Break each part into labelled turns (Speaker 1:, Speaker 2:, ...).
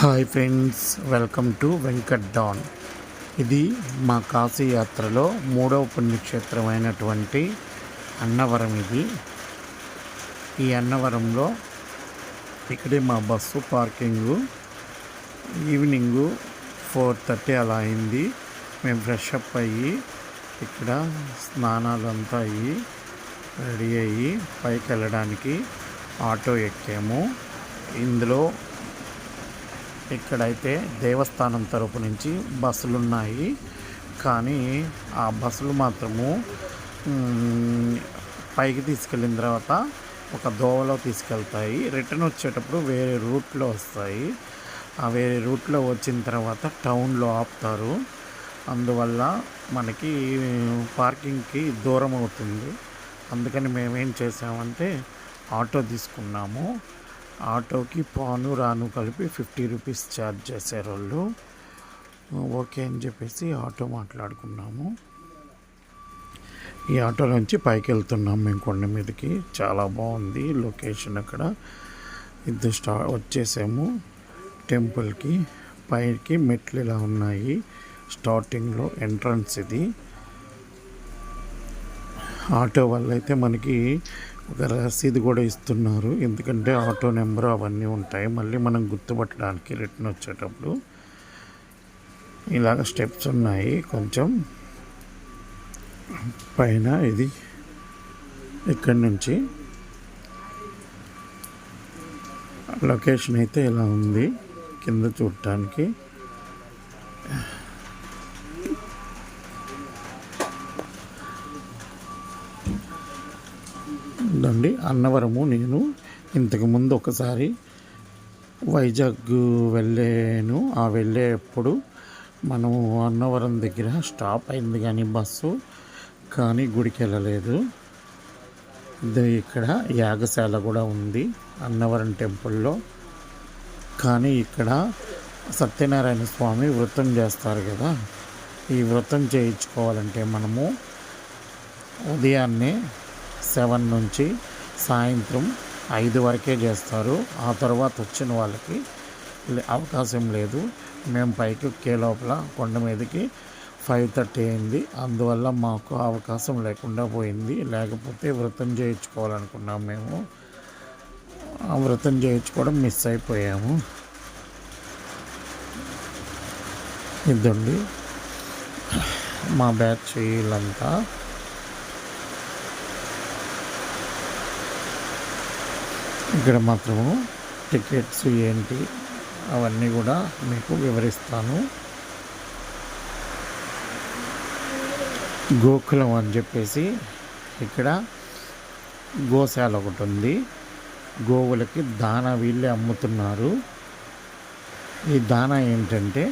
Speaker 1: Hi friends welcome to Venkat don. ఇది మా కాశీ యాత్రలో మూడవ పుణ్యక్షేత్రమైనటువంటి అన్నవరం ఇది. ఈ అన్నవరంలో ఇక్కడే మా bus parking. Evening four thirty అలా అయింది. మేము ఫ్రెష్ అప్ అయ్యి ఇక్కడ స్నానాలంతా అయ్యి రెడీ అయ్యి పైకి వెళ్ళడానికి ఆటో ఎక్కాము. ఇందులో ఇక్కడైతే దేవస్థానం తరపు నుంచి బస్సులు ఉన్నాయి కానీ ఆ బస్సులు మాత్రము పైకి తీసుకెళ్ళిన తర్వాత ఒక దోవలో తీసుకెళ్తాయి. రిటర్న్ వచ్చేటప్పుడు వేరే రూట్లో వస్తాయి. ఆ వేరే రూట్లో వచ్చిన తర్వాత టౌన్లో ఆపుతారు. అందువల్ల మనకి పార్కింగ్కి దూరం అవుతుంది. అందుకని మేమేం చేసామంటే ఆటో తీసుకున్నాము. ఆటోకి పాను రాను కలిపి ఫిఫ్టీ రూపీస్ ఛార్జ్ చేశారు వాళ్ళు. ఓకే అని చెప్పేసి ఆటో మాట్లాడుకున్నాము. ఈ ఆటో నుంచి పైకి వెళ్తున్నాం మేము కొండ మీదకి. చాలా బాగుంది లొకేషన్ అక్కడ. ఇది స్టా వచ్చేసాము టెంపుల్కి. పైకి మెట్లు ఇలా ఉన్నాయి. స్టార్టింగ్లో ఎంట్రన్స్ ఇది. ఆటో వల్ల అయితే మనకి ఒక రసీదు కూడా ఇస్తున్నారు. ఎందుకంటే ఆటో నెంబర్ అవన్నీ ఉంటాయి. మళ్ళీ మనం గుర్తుపట్టడానికి రిటర్న్ వచ్చేటప్పుడు ఇలాగ స్టెప్స్ ఉన్నాయి. కొంచెం పైన ఇది ఇక్కడి నుంచి లొకేషన్ అయితే ఇలా ఉంది. కింద చూడటానికి. ఉందండి. అన్నవరము నేను ఇంతకుముందు ఒకసారి వైజాగ్ వెళ్ళాను. ఆ వెళ్ళేప్పుడు మనము అన్నవరం దగ్గర స్టాప్ అయింది కానీ బస్సు కానీ గుడికి వెళ్ళలేదు. ఇక్కడ యాగశాల కూడా ఉంది అన్నవరం టెంపుల్లో. కానీ ఇక్కడ సత్యనారాయణ స్వామి వ్రతం చేస్తారు కదా. ఈ వ్రతం చేయించుకోవాలంటే మనము ఉదయాన్నే సెవెన్ నుంచి సాయంత్రం ఐదు వరకే చేస్తారు. ఆ తర్వాత వచ్చిన వాళ్ళకి లే- అవకాశం లేదు. మేము పైకి ఎక్కే లోపల కొండ మీదకి ఫైవ్ థర్టీ అయింది. అందువల్ల మాకు అవకాశం లేకుండా పోయింది. లేకపోతే వ్రతం చేయించుకోవాలనుకున్నాం మేము. ఆ వ్రతం చేయించుకోవడం మిస్ అయిపోయాము. ఇదండి. మా బ్యాచ్ వీళ్ళంతా. ఇక్కడ మాత్రము టికెట్స్ ఏంటి అవన్నీ కూడా మీకు వివరిస్తాను. గోకులం అని చెప్పేసి ఇక్కడ గోశాల ఒకటి ఉంది. గోవులకి దానా వీళ్ళే అమ్ముతున్నారు. ఈ దానా ఏంటంటే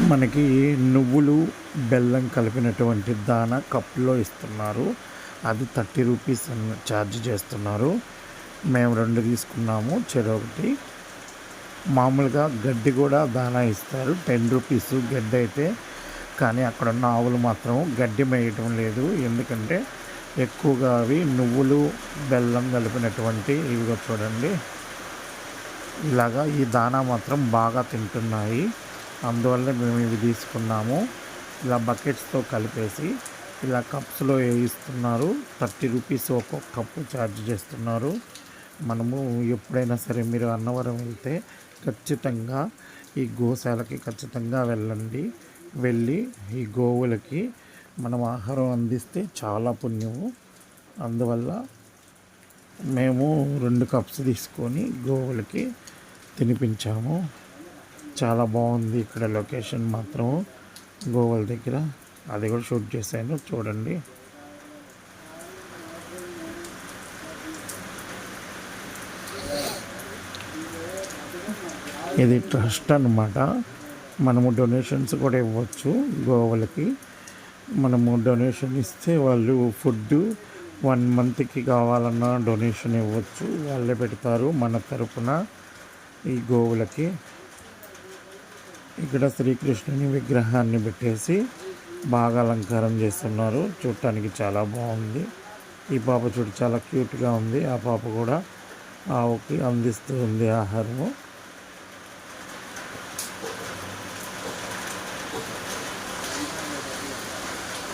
Speaker 1: మనకి నువ్వులు బెల్లం కలిపినటువంటి దాన కప్పులో ఇస్తున్నారు. అది థర్టీ రూపీస్ ఛార్జ్ చేస్తున్నారు. మేము రెండు తీసుకున్నాము చెరొకటి మామూలుగా గడ్డి కూడా దానా ఇస్తారు టెన్ రూపీస్ గడ్డి అయితే. కానీ అక్కడ ఉన్న ఆవులు మాత్రం గడ్డి మేయటం లేదు. ఎందుకంటే ఎక్కువగా అవి నువ్వులు బెల్లం కలిపినటువంటి ఇవిగా చూడండి. ఇలాగా ఈ దానా మాత్రం బాగా తింటున్నాయి. అందువల్ల మేము ఇవి తీసుకున్నాము. ఇలా బకెట్స్తో కలిపేసి ఇలా కప్స్లో వేయిస్తున్నారు. థర్టీ రూపీస్ ఒక్కొక్క కప్పు ఛార్జ్ చేస్తున్నారు. మనము ఎప్పుడైనా సరే మీరు అన్నవరం వెళ్తే ఖచ్చితంగా ఈ గోశాలకి ఖచ్చితంగా వెళ్ళండి. వెళ్ళి ఈ గోవులకి మనం ఆహారం అందిస్తే చాలా పుణ్యము. అందువల్ల మేము రెండు కప్స్ తీసుకొని గోవులకి తినిపించాము. చాలా బాగుంది ఇక్కడ లొకేషన్ మాత్రం గోవుల దగ్గర. అది కూడా షూట్ చేశాను చూడండి. ఇది ట్రస్ట్ అనమాట మనము డొనేషన్స్ కూడా ఇవ్వచ్చు గోవులకి. మనము డొనేషన్ ఇస్తే వాళ్ళు ఫుడ్ వన్ మంత్కి కావాలన్నా డొనేషన్ ఇవ్వచ్చు. వాళ్ళే పెడతారు మన తరపున ఈ గోవులకి. ఇక్కడ శ్రీకృష్ణుని విగ్రహాన్ని పెట్టేసి బాగా అలంకారం చేస్తున్నారు. చూడటానికి చాలా బాగుంది. ఈ పాప చూడు చాలా క్యూట్గా ఉంది. ఆ పాప కూడా ఆవుకి అందిస్తూ ఉంది ఆహారము.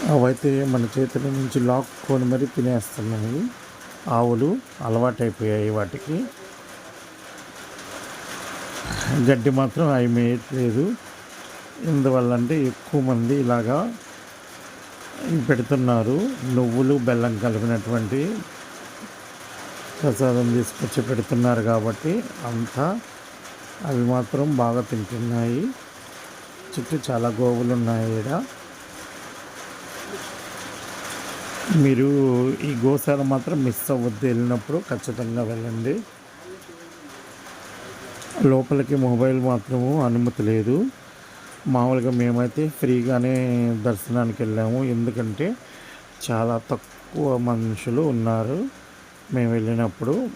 Speaker 1: అవైతే మన చేతుల నుంచి లాక్కొని మరీ తినేస్తున్నాయి. ఆవులు అలవాటైపోయాయి వాటికి. గడ్డి మాత్రం అవి మేయట్లేదు ఎందువల్ల అంటే ఎక్కువ మంది ఇలాగా పెడుతున్నారు. నువ్వులు బెల్లం కలిపినటువంటి ప్రసాదం తీసుకొచ్చి పెడుతున్నారు కాబట్టి అంతా అవి మాత్రం బాగా తింటున్నాయి. చుట్టూ చాలా గోవులు ఉన్నాయి ఇక్కడ మీరు ఈ గోశాల మాత్రం మిస్ అవ్వద్దు వెళ్ళినప్పుడు ఖచ్చితంగా వెళ్ళండి. లోపలికి మొబైల్ మాత్రము అనుమతి లేదు. మామూలుగా మేమైతే ఫ్రీగానే దర్శనానికి వెళ్ళాము. ఎందుకంటే చాలా తక్కువ మనుషులు ఉన్నారు. మేము వెళ్ళినప్పుడు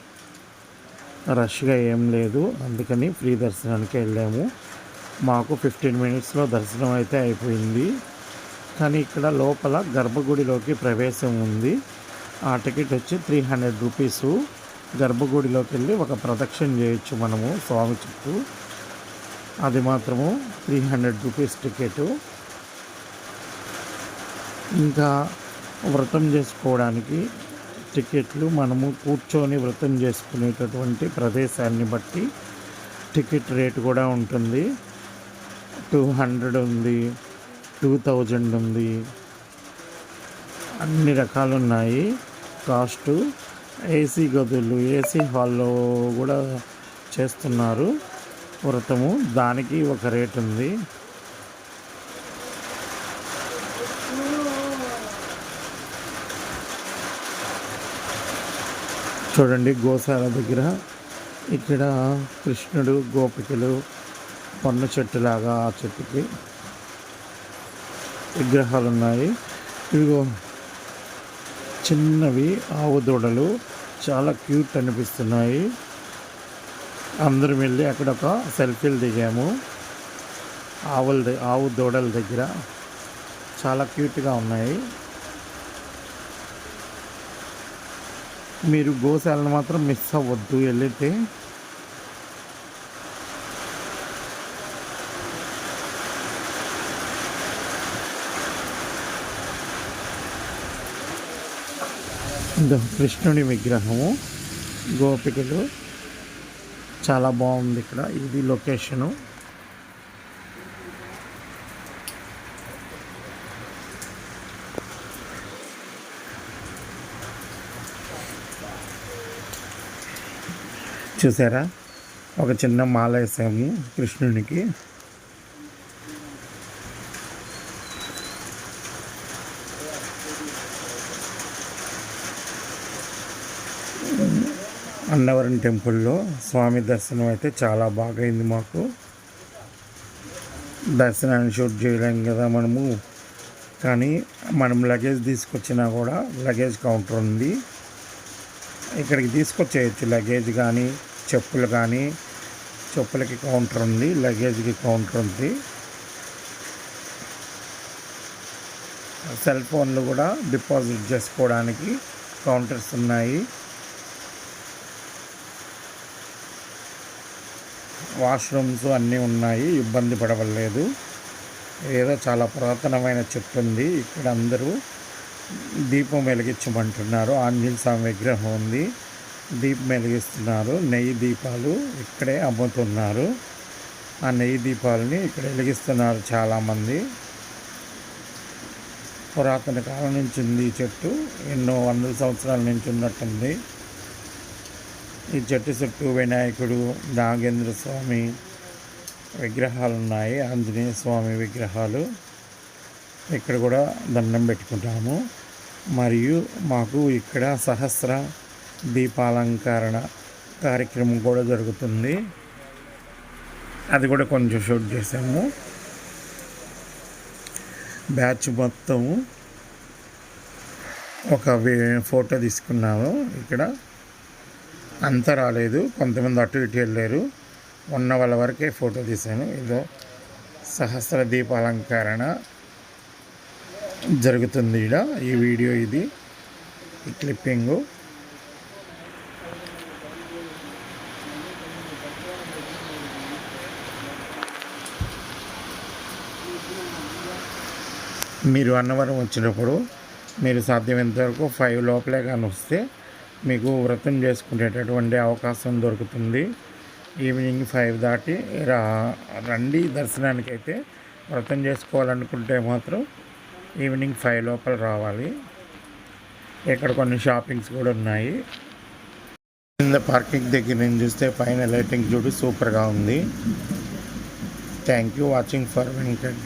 Speaker 1: రష్గా ఏం లేదు. అందుకని ఫ్రీ దర్శనానికి వెళ్ళాము. మాకు ఫిఫ్టీన్ మినిట్స్లో దర్శనం అయితే అయిపోయింది. కానీ ఇక్కడ లోపల గర్భగుడిలోకి ప్రవేశం ఉంది. ఆ టికెట్ వచ్చి త్రీ హండ్రెడ్ రూపీసు. గర్భగుడిలోకి వెళ్ళి ఒక ప్రదక్షిణ చేయొచ్చు మనము స్వామి చుట్టూ. అది మాత్రము త్రీ హండ్రెడ్ రూపీస్ టికెట్ ఇంకా వ్రతం చేసుకోవడానికి టికెట్లు మనము కూర్చొని వ్రతం చేసుకునేటటువంటి ప్రదేశాన్ని బట్టి టికెట్ రేట్ కూడా ఉంటుంది. టూ హండ్రెడ్ ఉంది టూ థౌజండ్ ఉంది. అన్ని రకాలు ఉన్నాయి. కాస్ట్ ఏసీ గదులు ఏసీ హాల్లో కూడా చేస్తున్నారు. వ్రతము దానికి ఒక రేట్ ఉంది. చూడండి గోశాల దగ్గర ఇక్కడ కృష్ణుడు గోపికలు పన్ను చెట్టులాగా ఆ చెట్టుకి విగ్రహాలు ఉన్నాయి ఇదిగో చిన్నవి ఆవు దూడలు. చాలా క్యూట్ అనిపిస్తున్నాయి. అందరం వెళ్ళి అక్కడ ఒక సెల్ఫీలు దిగాము. ఆవుల ఆవు దూడల దగ్గర. చాలా క్యూట్గా ఉన్నాయి. మీరు గోశాలను మాత్రం మిస్ అవ్వద్దు వెళ్ళితే. ఇదో కృష్ణుడి విగ్రహము. గోపికలు. చాలా బాగుంది ఇక్కడ. ఇది లొకేషను. చూసారా? ఒక చిన్న మాల వేసాము కృష్ణునికి. అన్నవరం టెంపుల్లో స్వామి దర్శనం అయితే చాలా బాగా అయింది మాకు. దర్శనాన్ని షూట్ చేయలేం కదా మనము. కానీ మనం లగేజ్ తీసుకొచ్చినా కూడా లగేజ్ కౌంటర్ ఉంది. ఇక్కడికి తీసుకొచ్చేయచ్చు లగేజ్ కానీ చెప్పులు కానీ. చెప్పులకి కౌంటర్ ఉంది లగేజ్కి కౌంటర్ ఉంది. సెల్ ఫోన్లు కూడా డిపాజిట్ చేసుకోవడానికి కౌంటర్స్ ఉన్నాయి. వాష్రూమ్స్ అన్నీ ఉన్నాయి ఇబ్బంది పడవలేదు. ఏదో చాలా పురాతనమైన చెట్టు ఉంది ఇక్కడ అందరూ దీపం వెలిగించమంటున్నారు. ఆంజనేయ స్వామి విగ్రహం ఉంది దీపం వెలిగిస్తున్నారు. నెయ్యి దీపాలు ఇక్కడే అమ్ముతున్నారు. ఆ నెయ్యి దీపాలని ఇక్కడ వెలిగిస్తున్నారు చాలామంది. పురాతన కాలం నుంచి ఉంది ఈ చెట్టు ఎన్నో వందల సంవత్సరాల నుంచి ఉన్నట్టుంది. ఈ చెట్టు చుట్టూ వినాయకుడు నాగేంద్ర స్వామి విగ్రహాలు ఉన్నాయి ఆంజనేయ స్వామి విగ్రహాలు ఇక్కడ కూడా దండం పెట్టుకుంటాము. మరియు మాకు ఇక్కడ సహస్ర దీపాలంకరణ కార్యక్రమం కూడా జరుగుతుంది. అది కూడా కొంచెం షూట్ చేసాము బ్యాచ్ మొత్తము ఒక వే- ఫోటో తీసుకున్నాము ఇక్కడ. అంతా రాలేదు. కొంతమంది అటు ఇటు వెళ్ళారు. ఉన్న వాళ్ళ వరకే ఫోటో తీశాను. ఏదో సహస్ర దీపాలంకరణ జరుగుతుంది ఇక్కడ ఈ వీడియో ఇది. ఈ క్లిప్పింగు. మీరు అన్నవరం వచ్చినప్పుడు మీరు సాధ్యమైనంత వరకు ఫైవ్ లోపలే కానీ వస్తే మీకు వ్రతం చేసుకునేటటువంటి అవకాశం దొరుకుతుంది. ఈవినింగ్ ఫైవ్ దాటి రా రండి దర్శనానికి అయితే వ్రతం చేసుకోవాలనుకుంటే మాత్రం ఈవినింగ్ ఫైవ్ లోపల రావాలి. ఇక్కడ కొన్ని షాపింగ్స్ కూడా ఉన్నాయి. కింద పార్కింగ్ దగ్గర నుంచి చూస్తే పైన లైటింగ్ చూడు సూపర్గా ఉంది. Thank you watching for Venkat